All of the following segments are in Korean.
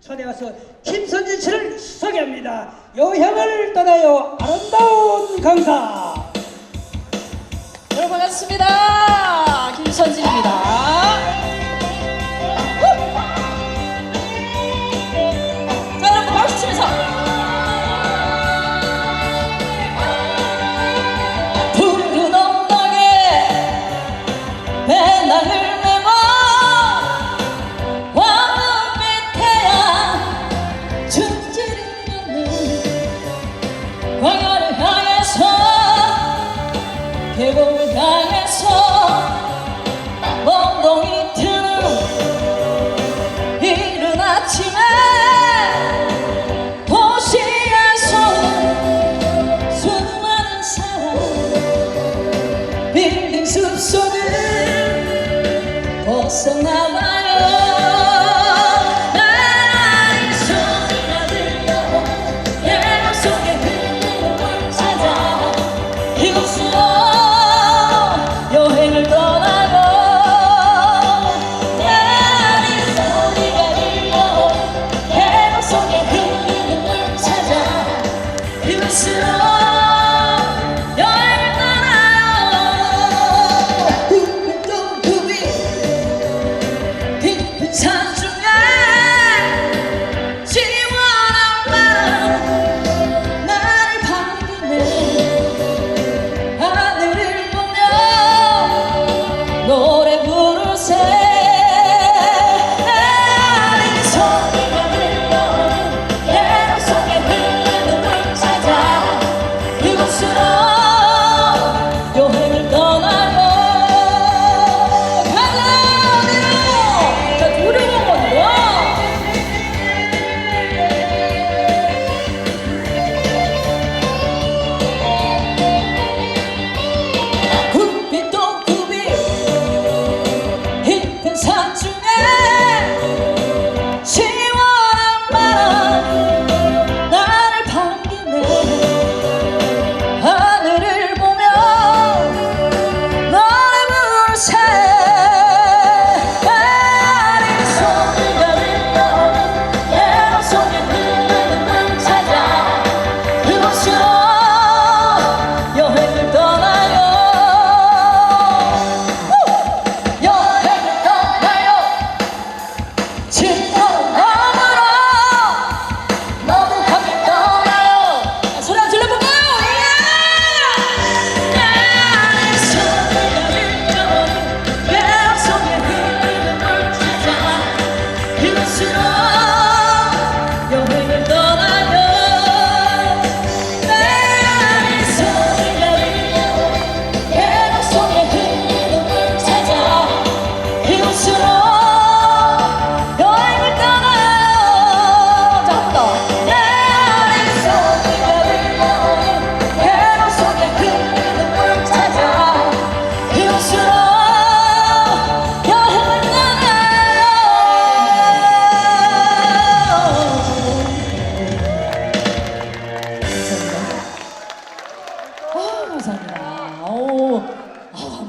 초대와서 김선진 씨를 소개합니다. 여행을 떠나요 아름다운 강사 여러분 반갑습니다. So now I know.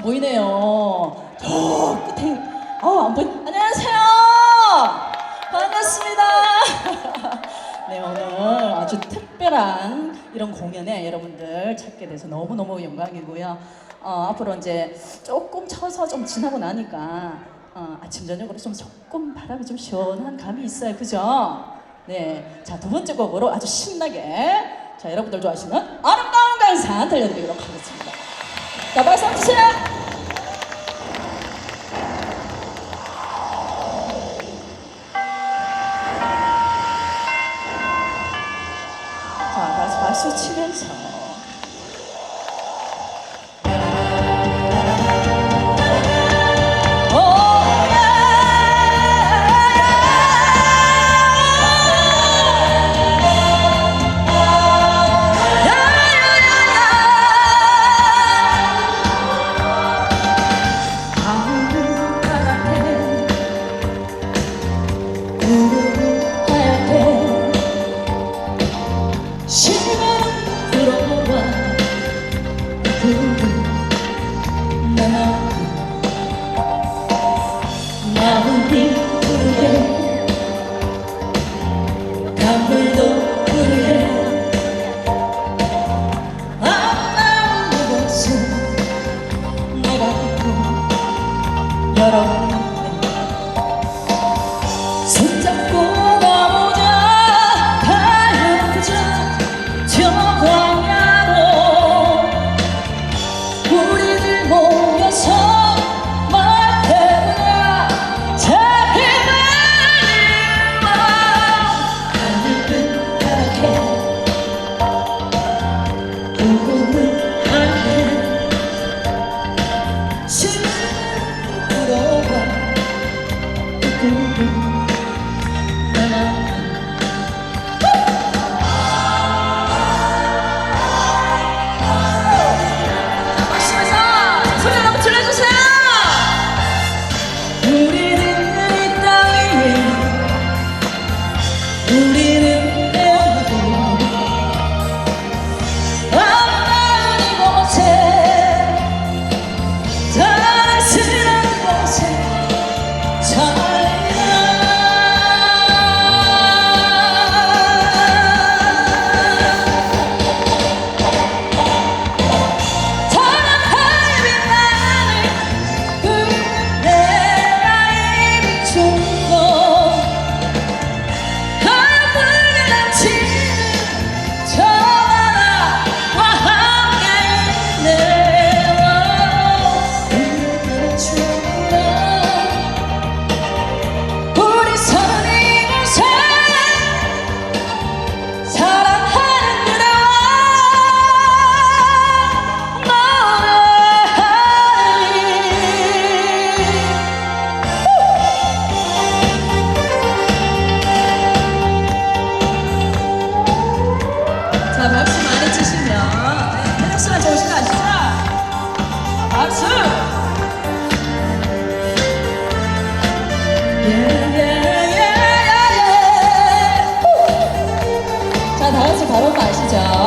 보이네요. 저 끝에 아우 안 보이. 안녕하세요. 반갑습니다. 네 오늘 아주 특별한 이런 공연에 여러분들 찾게 돼서 너무 너무 영광이고요. 어, 앞으로 이제 조금 쳐서 좀 지나고 나니까 어, 아침 저녁으로 좀 조금 바람이 좀 시원한 감이 있어요. 그죠? 네. 자, 두 번째 곡으로 아주 신나게 자, 여러분들 좋아하시는 아름다운 강산 들려드리도록 하겠습니다. 나발 쌈치야! 자, 다시 박수 치면서. 그대 나만큼 마음이 그래 담불도 그래 아마운 곳은 내가 또 열어 다 같이 가본 거 아시죠?